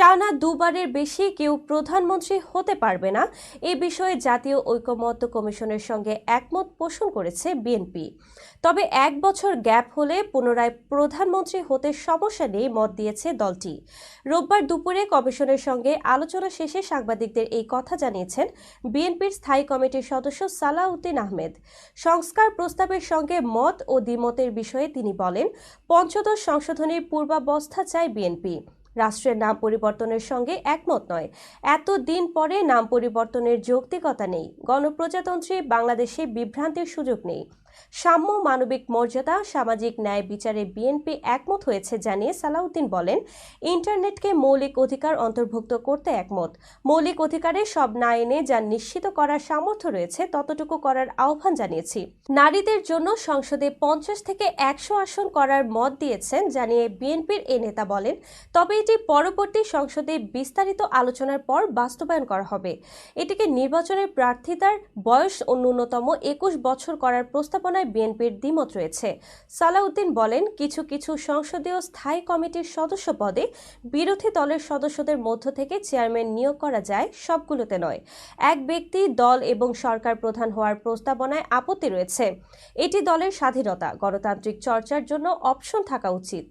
টানা দুবারের বেশি কেউ প্রধানমন্ত্রী হতে পারবে না। এ বিষয়ে জাতীয় ঐকমত্য কমিশনের সঙ্গে একমত পোষণ করেছে বিএনপি। তবে এক বছর গ্যাপ হলে পুনরায় প্রধানমন্ত্রী হতে সমস্যা নেই মত দিয়েছে দলটি। রোববার দুপুরে কমিশনের সঙ্গে আলোচনা শেষে সাংবাদিকদের এই কথা জানিয়েছেন বিএনপির স্থায়ী কমিটির সদস্য সালাউদ্দিন আহমেদ। সংস্কার প্রস্তাবের সঙ্গে মত ও দ্বিমতের বিষয়ে তিনি বলেন, পঞ্চদশ সংশোধনীর পূর্বাবস্থা চায় বিএনপি। রাষ্ট্রের নাম পরিবর্তনের সঙ্গে একমত নয়। এত দিন পরে নাম পরিবর্তনের যৌক্তিকতা নেই। গণপ্রজাতন্ত্রী বাংলাদেশে বিভ্রান্তির সুযোগ নেই। সাম্য মানবিক মর্যাদা, সামাজিক ন্যায় বিচারে বিএনপি একমত হয়েছে জানিয়ে সালাউদ্দিন বলেন, ইন্টারনেটকে মৌলিক অধিকার অন্তর্ভুক্ত করতে একমত। মৌলিক অধিকারে সব না এনে যা নিশ্চিত করার সামর্থ্য রয়েছে, ততটুকু করার আহ্বান জানিয়েছি। নারীদের জন্য সংসদে পঞ্চাশ থেকে একশো আসন করার মত দিয়েছেন জানিয়ে বিএনপির এ নেতা বলেন, তবে এটি পরবর্তী সংসদে বিস্তারিত আলোচনার পর বাস্তবায়ন করা হবে। এটিকে নির্বাচনের প্রার্থিতার বয়স ন্যূনতম একুশ বছর করার প্রস্তাবনায় বিএনপির দ্বিমত রয়েছে। সালাউদ্দিন বলেন, কিছু কিছু সংসদীয় স্থায়ী কমিটির সদস্য পদে বিরোধী দলের সদস্যদের মধ্য থেকে চেয়ারম্যান নিয়োগ করা যায় সবগুলোতে নয়। এক ব্যক্তি, দল এবং সরকার প্রধান হওয়ার প্রস্তাবনায় আপত্তি রয়েছে। এটি দলের স্বাধীনতা, গণতান্ত্রিক চর্চার জন্য অপশন থাকা উচিত।